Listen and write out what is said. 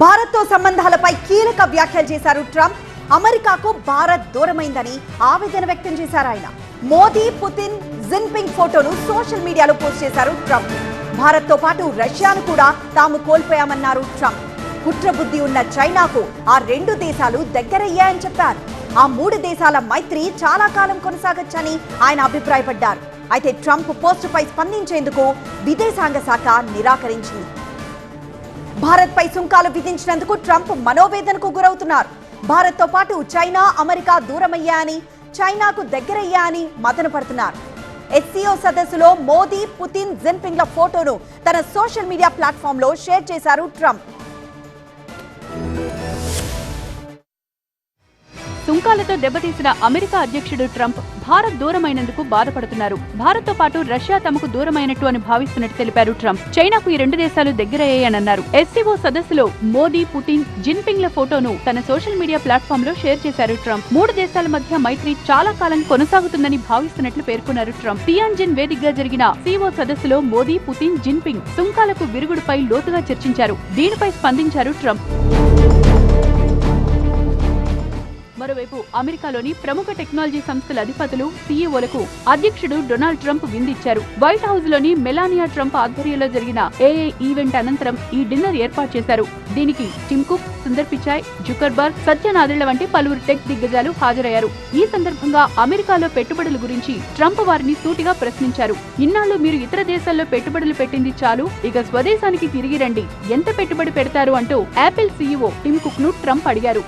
భారత్తో సంబంధాలపై కీలక వ్యాఖ్యలు చేశారు ట్రంప్. అమెరికాకు భారత్ దూరమైందని ఆవేదన వ్యక్తం చేశారు ఆయన. మోదీ పుతిన్ జిన్పింగ్ ఫోటోను సోషల్ మీడియాలో పోస్ట్ చేశారు ట్రంప్. భారత్తో పాటు రష్యాను కూడా తాము కోల్పోయామన్నారు ట్రంప్. కుట్రబుద్ధి ఉన్న చైనాకు ఆ రెండు దేశాలు దగ్గరయ్యాయని చెప్పారు. ఆ మూడు దేశాల మైత్రి చాలా కాలం కొనసాగొచ్చని ఆయన అభిప్రాయపడ్డారు. అయితే ట్రంప్ పోస్టుపై స్పందించేందుకు విదేశాంగ శాఖ నిరాకరించింది. భారత్పై సుంకాలు విధించినందుకు ట్రంప్ మనోవేదనకు గురవుతున్నారు. భారత్తో పాటు చైనా అమెరికా దూరమయ్యాయని చైనాకు దగ్గరయ్యా అని ఎస్సీఓ సదస్సులో మోదీ పుతిన్ జిన్పింగ్ల ఫోటోను తన సోషల్ మీడియా ప్లాట్ఫామ్లో షేర్ చేశారు ట్రంప్. సుంకాలతో దెబ్బతీసిన అమెరికా అధ్యక్షుడు ట్రంప్ భారత్ దూరమైనందుకు బాధపడుతున్నారు. భారత్తో పాటు రష్యా తమకు దూరమైనట్టు అని భావిస్తున్నట్టు తెలిపారు ట్రంప్. చైనాకు ఈ రెండు దేశాలు దగ్గరయ్యాయన్నారు ఎస్సీఓ సదస్సులో మోదీ పుతిన్ జిన్పింగ్ల ఫోటోను తన సోషల్ మీడియా ప్లాట్ఫామ్లో షేర్ చేశారు ట్రంప్. మూడు దేశాల మధ్య మైత్రి చాలా కాలం కొనసాగుతుందని భావిస్తున్నట్లు పేర్కొన్నారు ట్రంప్. టియాన్జిన్ వేదికగా జరిగిన సీఓ సదస్సులో మోదీ పుతిన్ జిన్పింగ్ సుంకాలకు విరుగుడుపై లోతుగా చర్చించారు. దీనిపై స్పందించారు ట్రంప్. మరోవైపు అమెరికాలోని ప్రముఖ టెక్నాలజీ సంస్థల అధిపతులు సీఈఓలకు అధ్యక్షుడు డొనాల్డ్ ట్రంప్ విందిచ్చారు. వైట్ హౌస్లోని మెలానియా ట్రంప్ ఆధ్వర్యంలో జరిగిన ఏఏ ఈవెంట్ అనంతరం ఈ డిన్నర్ ఏర్పాటు చేశారు. దీనికి Tim Cook Sundar Pichai Zuckerberg Satya Nadella వంటి పలువురు టెక్ దిగ్గజాలు హాజరయ్యారు. ఈ సందర్భంగా అమెరికాలో పెట్టుబడుల గురించి ట్రంప్ వారిని సూటిగా ప్రశ్నించారు. ఇన్నాళ్ళు మీరు ఇతర దేశాల్లో పెట్టుబడులు పెట్టింది చాలు ఇక స్వదేశానికి తిరిగి రండి. ఎంత పెట్టుబడి పెడతారు అంటూ యాపిల్ సీఈఓ టిమ్ కుక్ను ట్రంప్ అడిగారు.